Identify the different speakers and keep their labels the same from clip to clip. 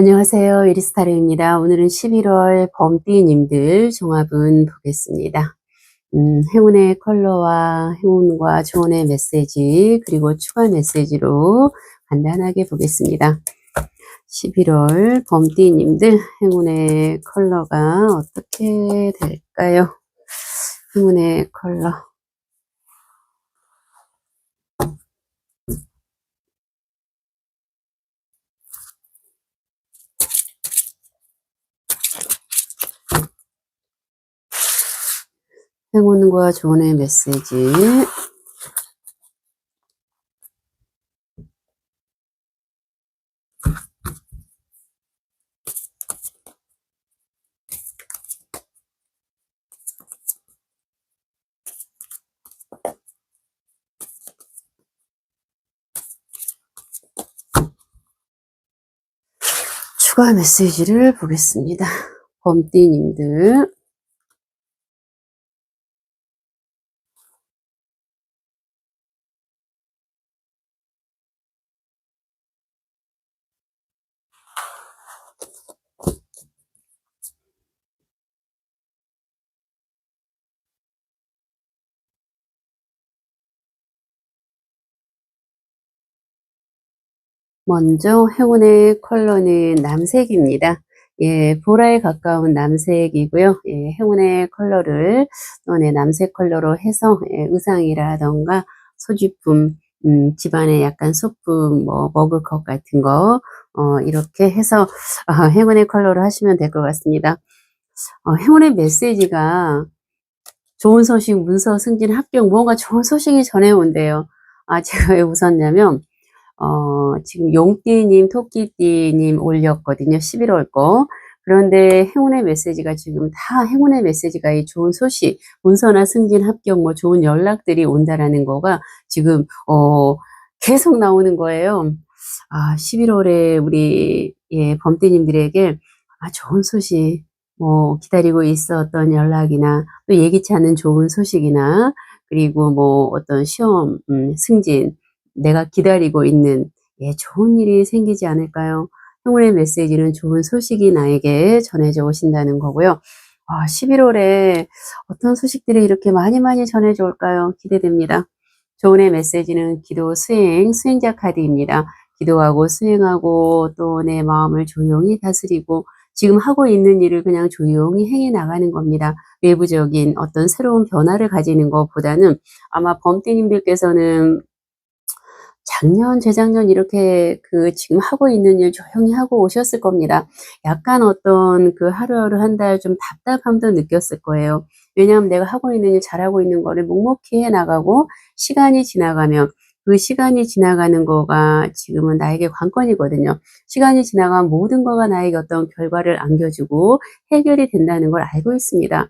Speaker 1: 안녕하세요. 이리스타르입니다. 오늘은 11월 범띠님들 종합은 보겠습니다. 음, 행운의 컬러와 행운과 조언의 메시지 그리고 추가 메시지로 간단하게 보겠습니다. 11월 범띠님들 행운의 컬러가 어떻게 될까요? 행운의 컬러 행운과 조언의 메시지 추가 메시지를 보겠습니다. 범띠님들 먼저 행운의 컬러는 남색입니다. 예, 보라에 가까운 남색이고요. 예, 행운의 컬러를 네, 남색 컬러로 해서 예, 의상이라던가 소지품, 음, 집안에 약간 소품, 뭐 머그컵 같은 거 어, 이렇게 해서 어, 행운의 컬러로 하시면 될 것 같습니다. 어, 행운의 메시지가 좋은 소식, 문서 승진 합격, 뭔가 좋은 소식이 전해온대요. 아, 제가 왜 웃었냐면 어, 지금 용띠님, 토끼띠님 올렸거든요. 11월 거. 그런데 행운의 메시지가 지금 다 행운의 메시지가 이 좋은 소식, 문서나 승진 합격, 뭐 좋은 연락들이 온다라는 거가 지금, 어, 계속 나오는 거예요. 아, 11월에 우리, 예, 범띠님들에게 아, 좋은 소식, 뭐, 기다리고 있었던 연락이나 또 예기치 않은 좋은 소식이나 그리고 뭐 어떤 시험, 음, 승진, 내가 기다리고 있는 예, 좋은 일이 생기지 않을까요? 행운의 메시지는 좋은 소식이 나에게 전해져 오신다는 거고요. 아, 11월에 어떤 소식들이 이렇게 많이 많이 전해져 올까요? 기대됩니다. 좋은의 메시지는 기도 수행, 수행자 카드입니다. 기도하고 수행하고 또 내 마음을 조용히 다스리고 지금 하고 있는 일을 그냥 조용히 행해 나가는 겁니다. 외부적인 어떤 새로운 변화를 가지는 것보다는 아마 범띠님들께서는 작년, 재작년 이렇게 그 지금 하고 있는 일 조용히 하고 오셨을 겁니다. 약간 어떤 그 하루하루 한 달 좀 답답함도 느꼈을 거예요. 왜냐하면 내가 하고 있는 일, 잘하고 있는 거를 묵묵히 해 나가고 시간이 지나가면 그 시간이 지나가는 거가 지금은 나에게 관건이거든요. 시간이 지나가면 모든 거가 나에게 어떤 결과를 안겨주고 해결이 된다는 걸 알고 있습니다.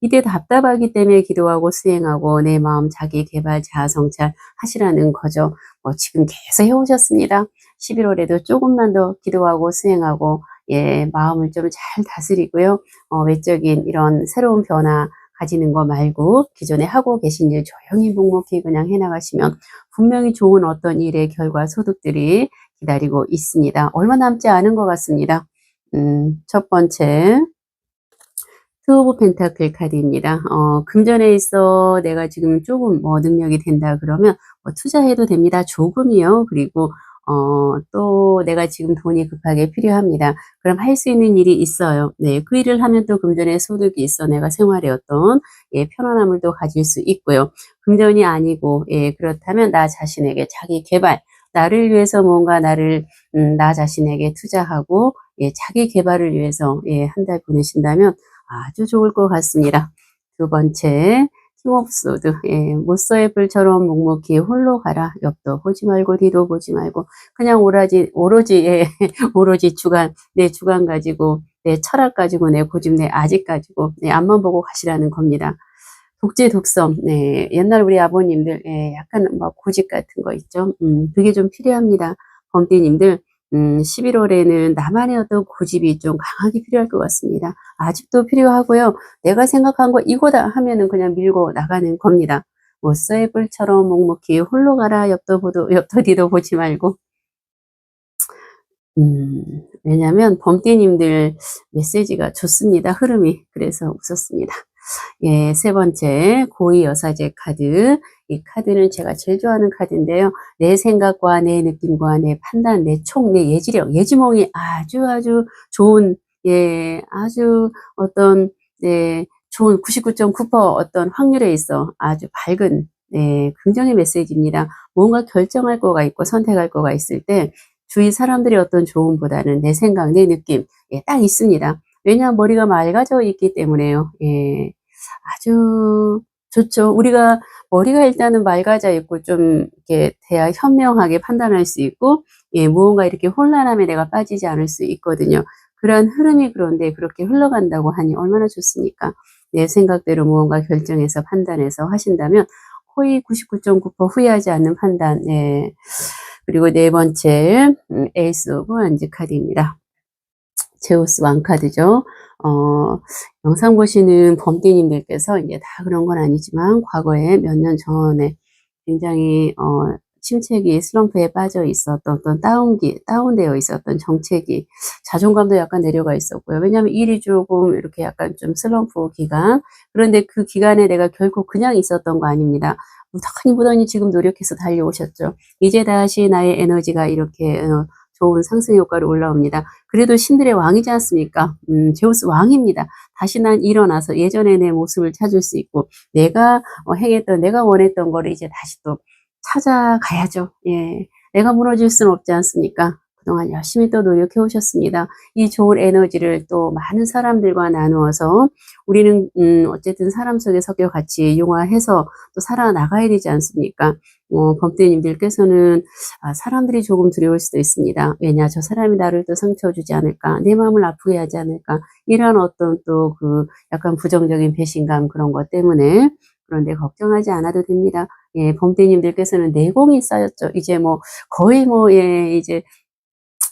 Speaker 1: 이때 답답하기 때문에 기도하고 수행하고 내 마음 자기 개발 자아 성찰 하시라는 거죠. 뭐 지금 계속 해오셨습니다. 11월에도 조금만 더 기도하고 수행하고 예 마음을 좀 잘 다스리고요. 어, 외적인 이런 새로운 변화 가지는 거 말고 기존에 하고 계신 일 조용히 묵묵히 그냥 해나가시면 분명히 좋은 어떤 일의 결과 소득들이 기다리고 있습니다. 얼마 남지 않은 것 같습니다. 음, 첫 번째 투 오브 펜타클 카드입니다. 어, 금전에 있어 내가 지금 조금 뭐 능력이 된다 그러면 뭐 투자해도 됩니다. 조금이요. 그리고 어, 또 내가 지금 돈이 급하게 필요합니다. 그럼 할 수 있는 일이 있어요. 네, 그 일을 하면 또 금전의 소득이 있어 내가 생활에 어떤 예, 편안함을 또 가질 수 있고요. 금전이 아니고 예, 그렇다면 나 자신에게 자기 개발, 나를 위해서 뭔가 나를 음, 나 자신에게 투자하고 예, 자기 개발을 위해서 예, 한 달 보내신다면 아주 좋을 것 같습니다. 두 번째, 킹옵소드. 예, 모서의 뿔처럼 묵묵히 홀로 가라. 옆도 보지 말고 뒤도 보지 말고 그냥 오라지 오로지 예, 오로지 주관 내 주관 가지고 내 철학 가지고 내 고집 내 아직 가지고 내 앞만 보고 가시라는 겁니다. 독재 독성. 네, 옛날 우리 아버님들 예, 약간 뭐 고집 같은 거 있죠. 음, 그게 좀 필요합니다. 범띠님들 음, 11월에는 나만의 어떤 고집이 좀 강하게 필요할 것 같습니다. 아직도 필요하고요. 내가 생각한 거 이거다 하면은 그냥 밀고 나가는 겁니다. 뭐 쇠불처럼 묵묵히 홀로 가라 옆도 보도 옆도 뒤도 보지 말고 음, 왜냐하면 범띠님들 메시지가 좋습니다. 흐름이. 그래서 웃었습니다. 예, 세 번째 고위 여사제 카드. 이 카드는 제가 제일 좋아하는 카드인데요. 내 생각과 내 느낌과 내 판단, 내 총, 내 예지력, 예지몽이 아주 아주 좋은 예, 아주 어떤 네, 좋은 99.9% 어떤 확률에 있어 아주 밝은 네, 긍정의 메시지입니다. 뭔가 결정할 거가 있고 선택할 거가 있을 때 주위 사람들의 어떤 조언보다는 내 생각, 내 느낌 예, 딱 있습니다. 왜냐하면 머리가 맑아져 있기 때문에요. 예, 아주 좋죠. 우리가 머리가 일단은 맑아져 있고 좀 이렇게 대화 현명하게 판단할 수 있고 예, 무언가 이렇게 혼란함에 내가 빠지지 않을 수 있거든요. 그런 흐름이 그런데 그렇게 흘러간다고 하니 얼마나 좋습니까? 내 생각대로 무언가 결정해서 판단해서 하신다면 거의 99.9% 후회하지 않는 판단. 예. 그리고 네 번째 음, 에이스 오브 안지 카드입니다. 제우스 왕 카드죠. 어, 영상 보시는 범띠님들께서 이제 다 그런 건 아니지만 과거에 몇 년 전에 굉장히 어, 침체기 슬럼프에 빠져 있었던 어떤 다운기 다운되어 있었던 정체기 자존감도 약간 내려가 있었고요. 왜냐하면 일이 조금 이렇게 약간 좀 슬럼프 기간 그런데 그 기간에 내가 결코 그냥 있었던 거 아닙니다. 무던히 무던히 지금 노력해서 달려오셨죠. 이제 다시 나의 에너지가 이렇게 어, 좋은 상승 효과로 올라옵니다. 그래도 신들의 왕이지 않습니까? 음, 제우스 왕입니다. 다시 난 일어나서 예전의 내 모습을 찾을 수 있고 내가 어, 행했던 내가 원했던 거를 이제 다시 또 찾아가야죠. 예. 내가 무너질 수는 없지 않습니까? 그동안 열심히 또 노력해 오셨습니다. 이 좋은 에너지를 또 많은 사람들과 나누어서 우리는 음 어쨌든 사람 속에 섞여 같이 융화해서 또 살아나가야 되지 않습니까? 어, 범대님들께서는 아, 사람들이 조금 두려울 수도 있습니다. 왜냐 저 사람이 나를 또 상처 주지 않을까 내 마음을 아프게 하지 않을까 이런 어떤 또 그 약간 부정적인 배신감 그런 것 때문에 그런데 걱정하지 않아도 됩니다. 예, 범대님들께서는 내공이 쌓였죠. 이제 뭐 거의 뭐 예, 이제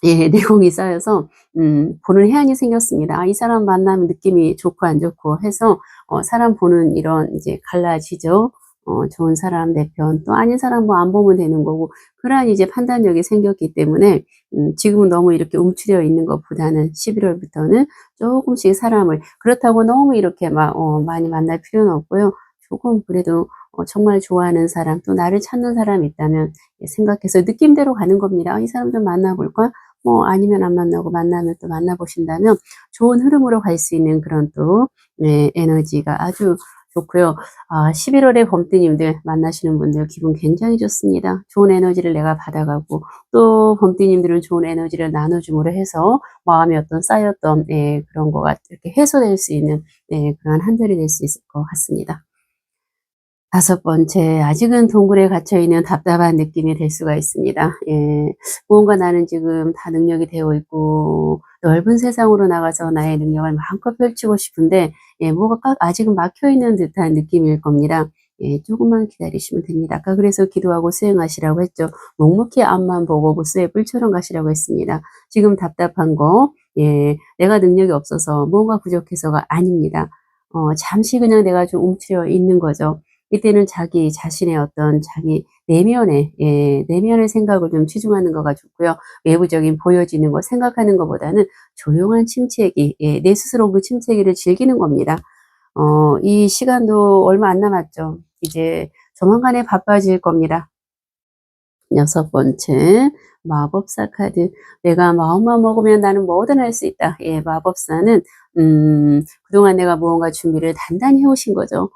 Speaker 1: 예, 내공이 쌓여서 음, 보는 해안이 생겼습니다. 아, 이 사람 만나면 느낌이 좋고 안 좋고 해서 어, 사람 보는 이런 이제 갈라지죠. 어, 좋은 사람 내 편, 또 아닌 사람 뭐 안 보면 되는 거고, 그러한 이제 판단력이 생겼기 때문에, 음, 지금은 너무 이렇게 움츠려 있는 것보다는 11월부터는 조금씩 사람을, 그렇다고 너무 이렇게 막, 어, 많이 만날 필요는 없고요. 조금 그래도 어, 정말 좋아하는 사람, 또 나를 찾는 사람이 있다면 생각해서 느낌대로 가는 겁니다. 아, 이 사람 좀 만나볼까? 뭐 아니면 안 만나고 만나면 또 만나보신다면 좋은 흐름으로 갈 수 있는 그런 또 네, 에너지가 아주 좋고요. 아, 11월에 범띠님들 만나시는 분들 기분 굉장히 좋습니다. 좋은 에너지를 내가 받아가고 또 범띠님들은 좋은 에너지를 나눠줌으로 해서 마음에 어떤 쌓였던 예, 그런 거가 이렇게 해소될 수 있는 예, 그런 한 달이 될 수 있을 것 같습니다. 다섯 번째, 아직은 동굴에 갇혀있는 답답한 느낌이 될 수가 있습니다. 예, 무언가 나는 지금 다 능력이 되어 있고, 넓은 세상으로 나가서 나의 능력을 마음껏 펼치고 싶은데, 예, 뭐가 아직은 막혀있는 듯한 느낌일 겁니다. 예, 조금만 기다리시면 됩니다. 아까 그래서 기도하고 수행하시라고 했죠. 묵묵히 앞만 보고 보스의 뿔처럼 가시라고 했습니다. 지금 답답한 거, 예, 내가 능력이 없어서 뭔가 부족해서가 아닙니다. 어, 잠시 그냥 내가 좀 움츠려 있는 거죠. 이때는 자기 자신의 어떤 자기 내면의 예, 내면의 생각을 좀 치중하는 거가 좋고요. 외부적인 보여지는 거 생각하는 것보다는 조용한 침체기, 예, 내 스스로 그 침체기를 즐기는 겁니다. 어, 이 시간도 얼마 안 남았죠. 이제 조만간에 바빠질 겁니다. 여섯 번째, 마법사 카드. 내가 마음만 먹으면 나는 뭐든 할 수 있다. 예, 마법사는, 음, 그동안 내가 무언가 준비를 단단히 해오신 거죠.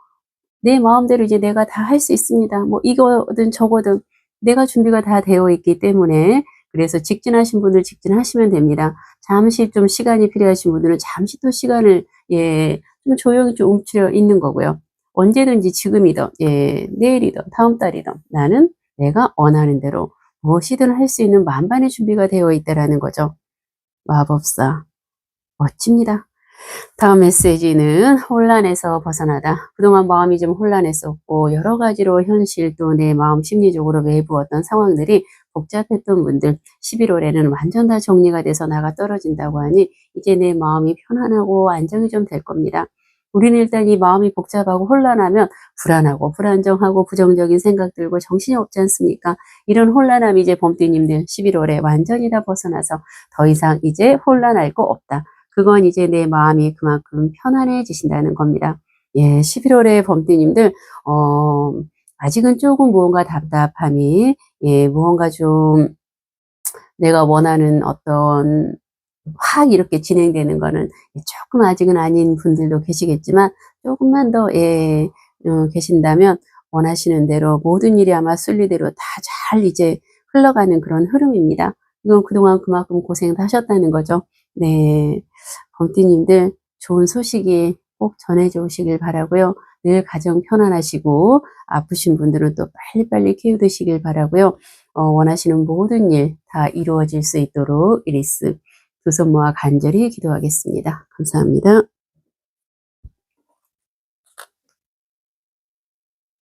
Speaker 1: 내 마음대로 이제 내가 다 할 수 있습니다. 뭐 이거든 저거든 내가 준비가 다 되어 있기 때문에 그래서 직진하신 분들 직진하시면 됩니다. 잠시 좀 시간이 필요하신 분들은 잠시 또 시간을 예, 좀 조용히 좀 움츠려 있는 거고요. 언제든지 지금이든 예, 내일이든 다음 달이든 나는 내가 원하는 대로 무엇이든 할 수 있는 만반의 준비가 되어 있다라는 거죠. 마법사 멋집니다. 다음 메시지는 혼란에서 벗어나다. 그동안 마음이 좀 혼란했었고 여러 가지로 현실 또 내 마음 심리적으로 외부 어떤 상황들이 복잡했던 분들 11월에는 완전 다 정리가 돼서 나가 떨어진다고 하니 이제 내 마음이 편안하고 안정이 좀 될 겁니다. 우리는 일단 이 마음이 복잡하고 혼란하면 불안하고 불안정하고 부정적인 생각 들고 정신이 없지 않습니까? 이런 혼란함이 이제 봄띠님들 11월에 완전히 다 벗어나서 더 이상 이제 혼란할 거 없다. 그건 이제 내 마음이 그만큼 편안해지신다는 겁니다. 예, 11월에 범띠님들, 어, 아직은 조금 무언가 답답함이, 예, 무언가 좀 내가 원하는 어떤 확 이렇게 진행되는 거는 조금 아직은 아닌 분들도 계시겠지만 조금만 더, 예, 어, 계신다면 원하시는 대로 모든 일이 아마 순리대로 다 잘 이제 흘러가는 그런 흐름입니다. 이건 그동안 그만큼 고생을 하셨다는 거죠. 네. 범띠님들 좋은 소식이 꼭 전해져 오시길 바라고요. 늘 가정 편안하시고 아프신 분들은 또 빨리빨리 키우드시길 바라고요. 어, 원하시는 모든 일 다 이루어질 수 있도록 이리스 두 손 모아 간절히 기도하겠습니다. 감사합니다.